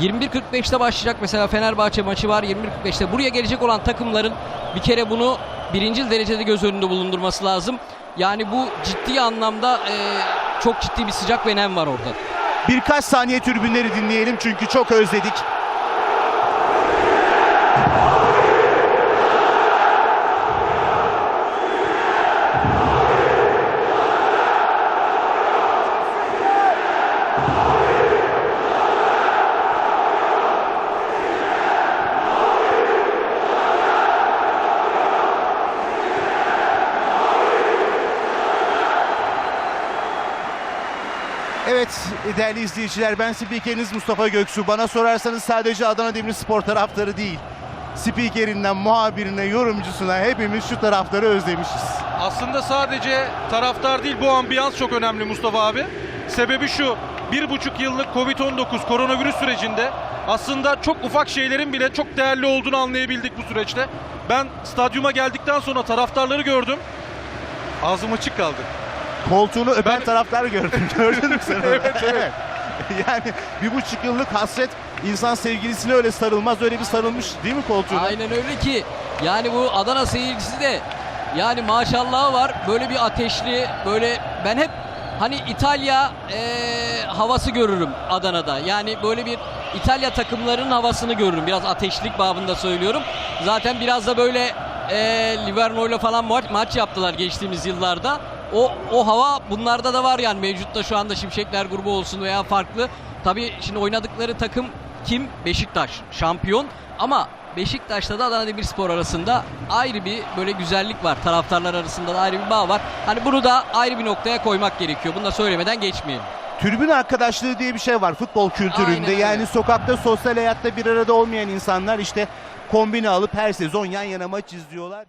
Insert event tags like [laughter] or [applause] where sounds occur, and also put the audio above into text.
21.45'te başlayacak mesela Fenerbahçe maçı var 21.45'te. Buraya gelecek olan takımların bir kere bunu birinci derecede göz önünde bulundurması lazım. Yani bu ciddi anlamda e, çok ciddi bir sıcak ve nem var orada. Birkaç saniye tribünleri dinleyelim çünkü çok özledik. Evet değerli izleyiciler ben spikeriniz Mustafa Göksu. Bana sorarsanız sadece Adana Demirspor taraftarı değil. Spikerinden muhabirine, yorumcusuna hepimiz şu taraftarı özlemişiz. Aslında sadece taraftar değil bu ambiyans çok önemli Mustafa abi. Sebebi şu bir buçuk yıllık Covid-19 koronavirüs sürecinde aslında çok ufak şeylerin bile çok değerli olduğunu anlayabildik bu süreçte. Ben stadyuma geldikten sonra taraftarları gördüm. Ağzım açık kaldı. Koltuğunu öpen Ben- taraftar gördüm. [laughs] Gördün mü sen onu? Evet, evet. yani bir buçuk yıllık hasret insan sevgilisine öyle sarılmaz. Öyle bir sarılmış değil mi koltuğuna? Aynen öyle ki yani bu Adana seyircisi de yani maşallah var böyle bir ateşli böyle ben hep hani İtalya eee, havası görürüm Adana'da. Yani böyle bir İtalya takımlarının havasını görürüm. Biraz ateşlik babında söylüyorum. Zaten biraz da böyle eee Liverno'yla falan maç, maç yaptılar geçtiğimiz yıllarda. O, o hava bunlarda da var yani mevcutta şu anda Şimşekler grubu olsun veya farklı. Tabii şimdi oynadıkları takım kim? Beşiktaş şampiyon ama Beşiktaş'ta da Adana Demirspor arasında ayrı bir böyle güzellik var. Taraftarlar arasında da ayrı bir bağ var. Hani bunu da ayrı bir noktaya koymak gerekiyor. Bunu da söylemeden geçmeyelim. Tribün arkadaşlığı diye bir şey var futbol kültüründe. Aynen öyle. Yani sokakta sosyal hayatta bir arada olmayan insanlar işte kombine alıp her sezon yan yana maç izliyorlar.